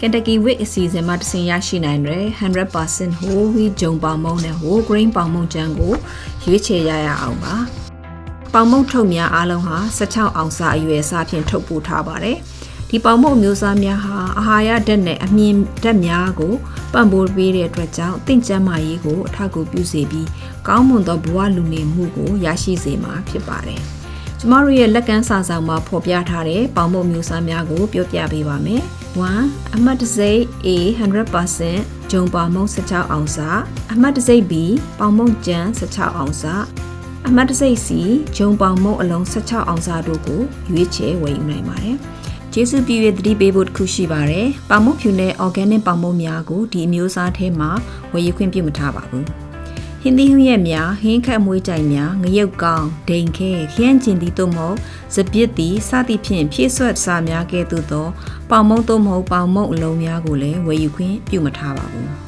Kentucky Wheat အစီအစဉ်မှာတစင်ရရှိနိုင်တဲ့100% whole wheat ဂျုံပေါင်မုံနဲ့ whole grain ပေါင်မုံကြံကိုရွေးချယ်ရရအောင်ပါ။ပေါင်မုံထုတ်များအားလုံးဟာ16အောင်စာအရွယ်အစားဖြင့်ထုတ်ပို့ထားပါတယ်။ဒီပေါင်မုံအမျိုးအစားများဟာအာဟာရဓာတ်နဲ့အမြင့်ဓာတ်များကိုပံ့ပိုးပေးတဲ့အတွက်ကြောင့်တင့်ကျန်းမာရေးကိုအထောက်အကူပြုစေပြီးကောင်းမွန်သောဘဝလူနေမှုကိုရရှိစေမှာဖြစ်ပါတယ်။ကျမတို့ရဲ့လက်ကမ်းစာဆောင်မှာဖော်ပြထားတဲ့ပေါင်မုံမျိုးစားများကိုပြောပြပေးပါမယ်။ 1အမှတ်တစိမ့် A 100%ဂျုံပေါင်မုံ16အောင်စာအမှတ်တစိမ့် B ပေါင်မုံကြံ16အောင်စာအမှတ်တစိမ့် C ဂျုံပေါင်မုံအလုံး16အောင်စာတို့ကိုရွေးချယ်ဝယ်ယူနိုင်ပါတယ်။ကျေးဇူးပြု၍သတိပေးဖို့တစ်ခုရှိပါတယ်။ပေါင်မုံဖြူနဲ့ organic ပေါင်မုံများကိုဒီအမျိုးအစားထဲမှာဝယ်ယူခွင့်ပြုမထားပါဘူး။ ဟင်းသီးဟင်းရက်များဟင်းခတ်မွေးကြိုင်များငရုတ်ကောင်းဒိန်ခဲခရမ်းကျင်သည်တို့မဟုတ်စပစ်သည်စသည်ဖြင့်ဖြည့်ဆွတ်စာများကဲ့သို့သောပေါင်မုံသို့မဟုတ်ပေါင်မုံအလုံးများကိုလည်းဝယ်ယူခွင့်ပြုမထားပါဘူး